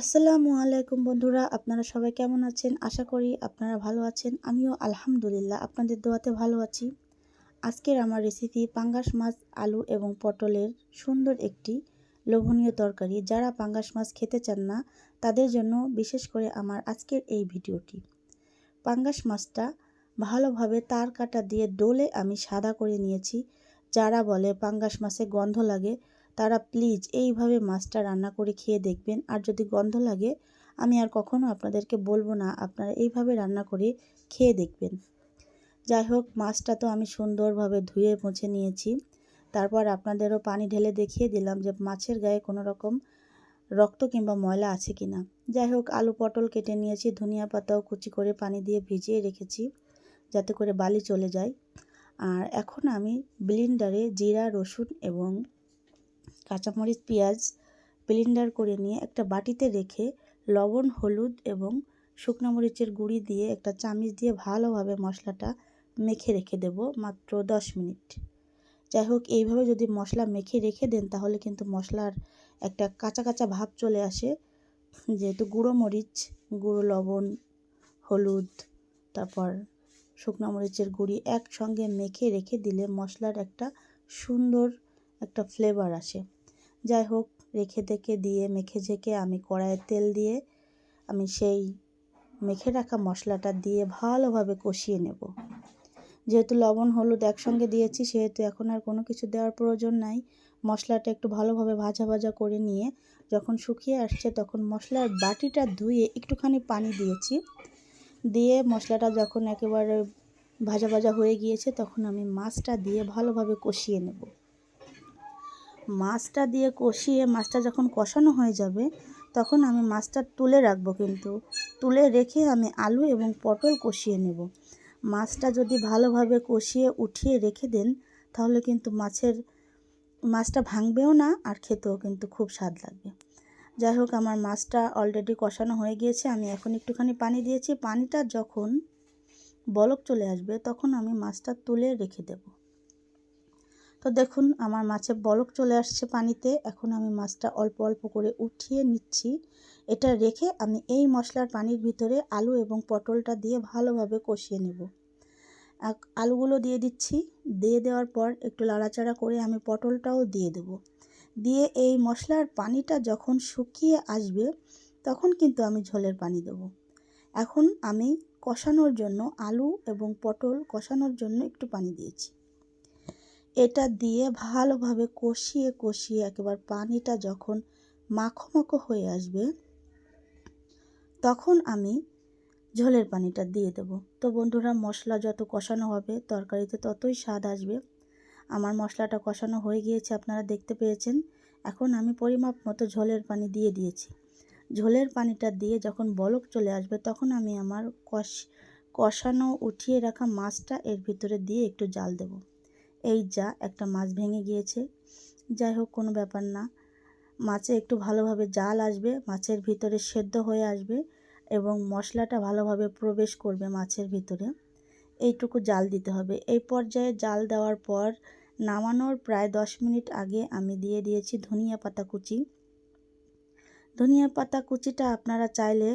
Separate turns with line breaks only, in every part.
আসসালামু আলাইকুম বন্ধুরা, আপনারা সবাই কেমন আছেন? আশা করি আপনারা ভালো আছেন। আমিও আলহামদুলিল্লাহ আপনাদের দোয়াতে ভালো আছি। আজকের আমার রেসিপি পাঙ্গাস মাছ, আলু এবং পটলের সুন্দর একটি লোভনীয় তরকারি। যারা পাঙ্গাস মাছ খেতে চান না, তাদের জন্য বিশেষ করে আমার আজকের এই ভিডিওটি। পাঙ্গাস মাছটা ভালোভাবে তার কাটা দিয়ে ডোলে আমি সাদা করে নিয়েছি। যারা বলে পাঙ্গাস মাছে গন্ধ লাগে তারা প্লিজ এইভাবে মাছটা রান্না করে খেয়ে দেখবেন। আর যদি গন্ধ লাগে, আমি আর কখনো আপনাদেরকে বলব না, আপনারা এইভাবে রান্না করে খেয়ে দেখবেন। যাই হোক, মাছটা তো আমি সুন্দরভাবে ধুয়ে মুছে নিয়েছি। তারপর আপনাদেরও পানি ঢেলে দেখিয়ে দিলাম যে মাছের গায়ে কোনো রকম রক্ত কিংবা ময়লা আছে কি না যাই হোক, আলু পটল কেটে নিয়েছি, ধনিয়া পাতাও কুচি করে পানি দিয়ে ভিজিয়ে রেখেছি যাতে করে বালি চলে যায়। আর এখন আমি ব্লিন্ডারে জিরা, রসুন এবং কাঁচামরিচ, পেঁয়াজ ব্লেন্ডার করে নিয়ে একটা বাটিতে রেখে লবণ, হলুদ এবং শুকনো মরিচের গুঁড়ি দিয়ে একটা চামিচ দিয়ে ভালোভাবে মশলাটা মেখে রেখে দেব মাত্র দশ মিনিট। যাই হোক, এইভাবে যদি মশলা মেখে রেখে দেন তাহলে কিন্তু মশলার একটা কাঁচা কাঁচা ভাব চলে আসে। যেহেতু গুঁড়ো মরিচ, গুঁড়ো লবণ, হলুদ, তারপর শুকনো মরিচের গুঁড়ি একসঙ্গে মেখে রেখে দিলে মশলার একটা সুন্দর একটা ফ্লেভার আসে। যাই হোক, রেখে দেখে, দিয়ে মেখে ঝেঁকে আমি কড়াইয়ে তেল দিয়ে আমি সেই মেখে রাখা মশলাটা দিয়ে ভালোভাবে কষিয়ে নেব। যেহেতু লবণ, হলুদ একসঙ্গে দিয়েছি, সেহেতু এখন আর কোনো কিছু দেওয়ার প্রয়োজন নাই। মশলাটা একটু ভালোভাবে ভাজা ভাজা করে নিয়ে যখন শুকিয়ে আসছে, তখন মশলার বাটিটা ধুয়ে একটুখানি পানি দিয়েছি। দিয়ে মশলাটা যখন একেবারে ভাজা ভাজা হয়ে গিয়েছে, তখন আমি মাছটা দিয়ে ভালোভাবে কষিয়ে নেব। মাছটা দিয়ে কষিয়ে, মাছটা যখন কষানো হয়ে যাবে, তখন আমি মাছটা তুলে রাখব কিন্তু। তুলে রেখে আমি আলু এবং পটল কষিয়ে নেব। মাছটা যদি ভালোভাবে কষিয়ে, উঠিয়ে রেখে দেন, তাহলে কিন্তু মাছের, মাছটা ভাঙবেও না আর খেতেও কিন্তু খুব স্বাদ লাগবে। যাই হোক, আমার মাছটা অলরেডি কষানো হয়ে গিয়েছে। আমি এখন একটুখানি পানি দিয়েছি। পানিটা যখন বলক চলে আসবে, তখন আমি মাছটা তুলে রেখে দেবো। তো দেখুন, আমার মাছের বলক চলে আসছে পানিতে। এখন আমি মাছটা অল্প অল্প করে উঠিয়ে নিচ্ছি। এটা রেখে আমি এই মশলার পানির ভিতরে আলু এবং পটলটা দিয়ে ভালোভাবে কষিয়ে নেব। আলুগুলো দিয়ে দিচ্ছি। দিয়ে দেওয়ার পর একটু লাড়াচাড়া করে আমি পটলটাও দিয়ে দেব। দিয়ে এই মশলার পানিটা যখন শুকিয়ে আসবে, তখন কিন্তু আমি ঝোলের পানি দেব। এখন আমি কষানোর জন্য আলু এবং পটল কষানোর জন্য একটু পানি দিয়েছি। এটা দিয়ে ভালোভাবে কষিয়ে কষিয়ে একেবারে পানিটা যখন মাখো মাখো হয়ে আসবে, তখন আমি ঝোলের পানিটা দিয়ে দেব। তো বন্ধুরা, মশলা যত কষানো হবে, তরকারিতে ততই স্বাদ আসবে। আমার মশলাটা কষানো হয়ে গিয়েছে, আপনারা দেখতে পেয়েছেন। এখন আমি পরিমাপ মতো ঝোলের পানি দিয়ে দিয়েছি। ঝোলের পানিটা দিয়ে যখন বলক চলে আসবে, তখন আমি আমার কষ, কষানো, উঠিয়ে রাখা মাছটা এর ভিতরে দিয়ে একটু জাল দেবো। এই যা, একটা মাছ ভেঙে গিয়েছে। যাই হোক, কোনো ব্যাপার না। মাছে একটু ভালোভাবে জাল আসবে, মাছের ভিতরে সেদ্ধ হয়ে আসবে এবং মশলাটা ভালোভাবে প্রবেশ করবে মাছের ভিতরে। এইটুকু জাল দিতে হবে। এই পর্যায়ে জাল দেওয়ার পর নামানোর প্রায় দশ মিনিট আগে আমি দিয়ে দিয়েছি ধনিয়া পাতা কুচি। ধনিয়া পাতা কুচিটা আপনারা চাইলে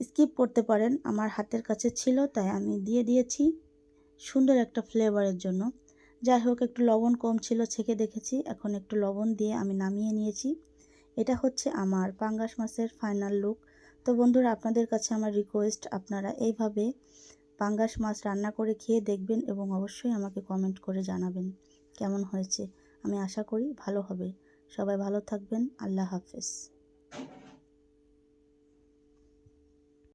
স্কিপ করতে পারেন, আমার হাতের কাছে ছিল, তাই আমি দিয়ে দিয়েছি। সুন্দর একটা ফ্লেভারের জন্য। যাই হোক, একটু লবণ কম ছিল, ছেঁকে দেখেছি। এখন একটু লবণ দিয়ে আমি নামিয়ে নিয়েছি। এটা হচ্ছে আমার পাঙ্গাস মাছের ফাইনাল লুক তো বন্ধুরা, আপনাদের কাছে আমার রিকোয়েস্ট আপনারা এইভাবে পাঙ্গাস মাছ রান্না করে খেয়ে দেখবেন এবং অবশ্যই আমাকে কমেন্ট করে জানাবেন কেমন হয়েছে। আমি আশা করি ভালো হবে। সবাই ভালো থাকবেন। আল্লাহ হাফেজ।